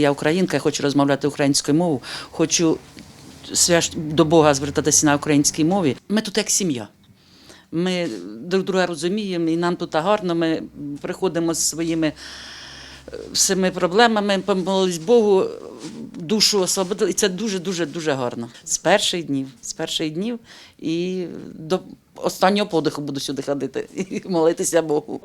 Я українка, я хочу розмовляти українською мовою, хочу до Бога звертатися на українській мові. Ми тут як сім'я. Ми друг друга розуміємо, і нам тут гарно. Ми приходимо з своїми е, всіми проблемами, помолились Богу, душу освободили. І це дуже, дуже, дуже гарно. З перших днів, з перших днів і до останнього подиху буду сюди ходити і молитися Богу.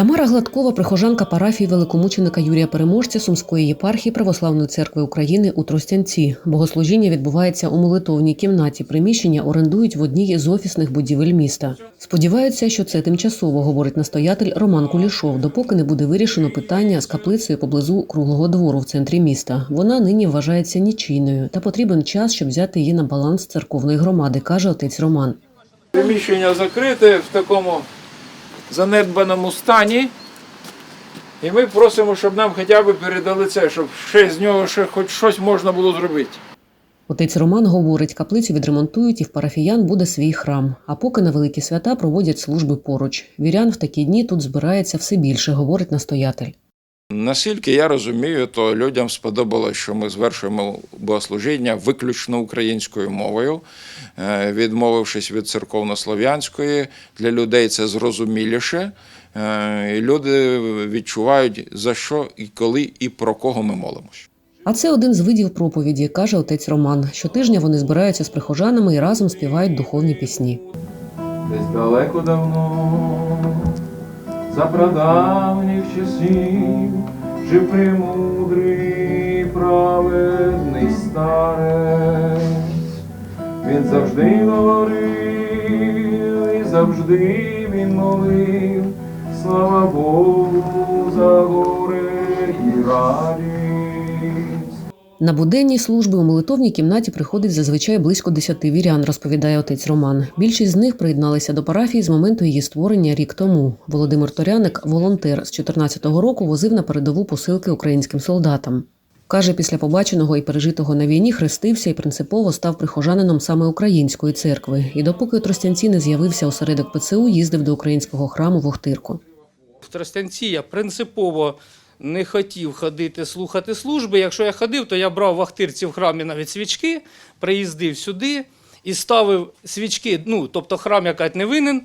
Тамара Гладкова, прихожанка парафії великомученика Юрія Переможця Сумської єпархії Православної церкви України у Тростянці. Богослужіння відбувається у молитовній кімнаті. Приміщення орендують в одній із офісних будівель міста. Сподіваються, що це тимчасово, говорить настоятель Роман Кулішов, допоки не буде вирішено питання з каплицею поблизу круглого двору в центрі міста. Вона нині вважається нічийною та потрібен час, щоб взяти її на баланс церковної громади, каже отець Роман. Приміщення закрите в такому занедбаному стані. І ми просимо, щоб нам хоча б передали це, щоб ще з нього ще хоч щось можна було зробити. Отець Роман говорить, каплицю відремонтують і в парафіян буде свій храм. А поки на великі свята проводять служби поруч. Вірян в такі дні тут збирається все більше, говорить настоятель. Наскільки я розумію, то людям сподобалось, що ми звершуємо богослужіння виключно українською мовою, е, відмовившись від церковнослов'янської. Для людей це зрозуміліше. е, І люди відчувають, за що і коли і про кого ми молимось. А це один з видів проповіді, каже отець Роман. Щотижня вони збираються з прихожанами і разом співають духовні пісні. Десь далеко давно, за прадавніх часів, жив премудрий праведний старець. Він завжди говорив і завжди він молив. Слава Богу за гори і радість. На буденні служби у молитовній кімнаті приходить зазвичай близько десяти вірян, розповідає отець Роман. Більшість з них приєдналися до парафії з моменту її створення рік тому. Володимир Торяник, волонтер з 2014 року, возив на передову посилки українським солдатам. Каже, після побаченого і пережитого на війні хрестився і принципово став прихожанином саме української церкви. І допоки Тростянці не з'явився осередок ПЦУ, їздив до українського храму в Охтирку. В Тростянці я принципово не хотів ходити слухати служби. Якщо я ходив, то я брав в Ахтирці в храмі навіть свічки, приїздив сюди і ставив свічки. Ну, тобто храм якась не винен.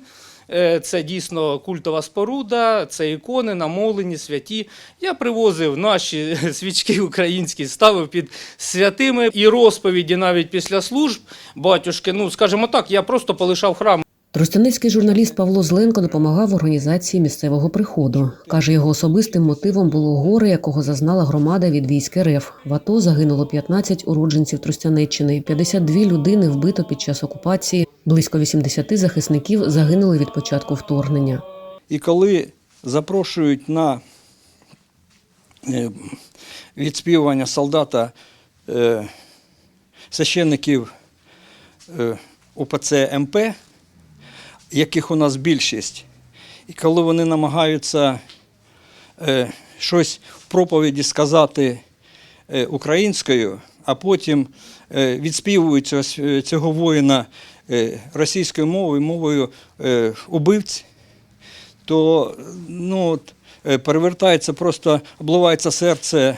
Е, Це дійсно культова споруда, це ікони, намолені, святі. Я привозив наші свічки українські, ставив під святими і розповіді навіть після служб батюшки. Ну, скажімо так, я просто полишав храм. Тростяницький журналіст Павло Зленко допомагав організації місцевого приходу. Каже, його особистим мотивом було горе, якого зазнала громада від військ РФ. В АТО загинуло 15 уродженців Тростянеччини, 52 людини вбито під час окупації, близько 80 захисників загинули від початку вторгнення. І коли запрошують на е, відспівування солдата е, священників е, УПЦ МП, яких у нас більшість, і коли вони намагаються е, щось в проповіді сказати е, українською, а потім е, відспівують цього, цього воїна е, російською мовою, мовою е, убивць, то ну, от, е, перевертається просто, обливається серце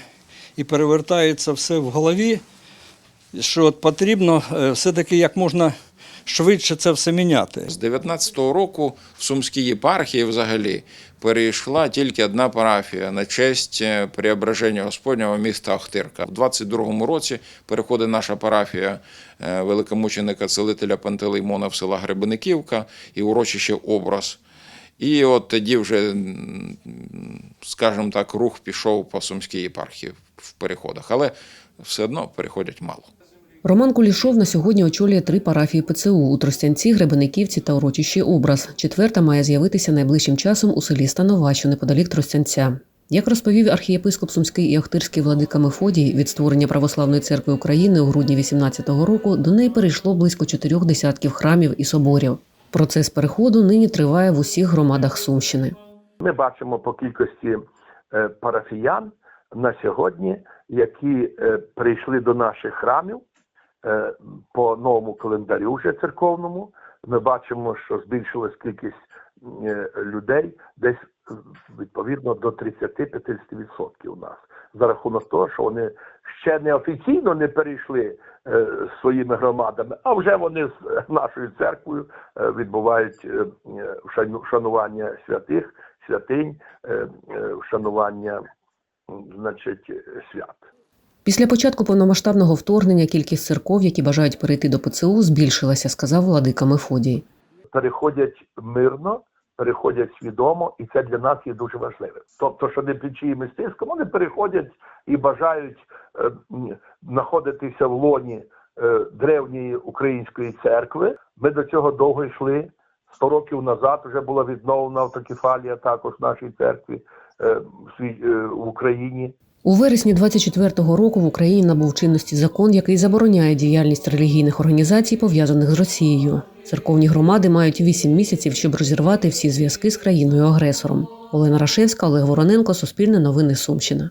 і перевертається все в голові, що от потрібно е, все-таки як можна швидше це все міняти. З 19-го року в Сумській єпархії взагалі перейшла тільки одна парафія на честь е, Преображення Господнього міста Ахтирка. В 22-му році переходить наша парафія е, великомученика целителя Пантелеймона в села Гребениківка і урочище Образ. І от тоді вже, скажімо так, рух пішов по Сумській єпархії в переходах, але все одно переходять мало. Роман Кулішов на сьогодні очолює три парафії ПЦУ у Тростянці, Гребениківці та урочищі Образ. Четверта має з'явитися найближчим часом у селі Станова, що неподалік Тростянця. Як розповів архієпископ Сумський і Охтирський владика Мефодій, від створення Православної церкви України у грудні 18-го року до неї перейшло близько чотирьох десятків храмів і соборів. Процес переходу нині триває в усіх громадах Сумщини. Ми бачимо по кількості е, парафіян на сьогодні, які е, прийшли до наших храмів по новому календарю вже церковному. Ми бачимо, що збільшилась кількість е, людей десь е, відповідно до 30-50% у нас. за рахунок того, що вони ще не офіційно не перейшли е, своїми громадами, а вже вони з нашою церквою е, відбувають е, е, вшанування святих, святинь, е, е, вшанування значить, свят. Після початку повномасштабного вторгнення кількість церков, які бажають перейти до ПЦУ, збільшилася, сказав владика Мефодій. переходять мирно, переходять свідомо, і це для нас є дуже важливим. Тобто, що не під чиїмось тиском, вони переходять і бажають е, знаходитися в лоні е, древньої української церкви. Ми до цього довго йшли. Сто років назад вже була відновлена автокефалія також в нашій церкві е, в е, в Україні. У вересні 24-го року в Україні набув чинності закон, який забороняє діяльність релігійних організацій, пов'язаних з Росією. Церковні громади мають 8 місяців, щоб розірвати всі зв'язки з країною-агресором. Олена Рашевська, Олег Вороненко, Суспільне новини Сумщина.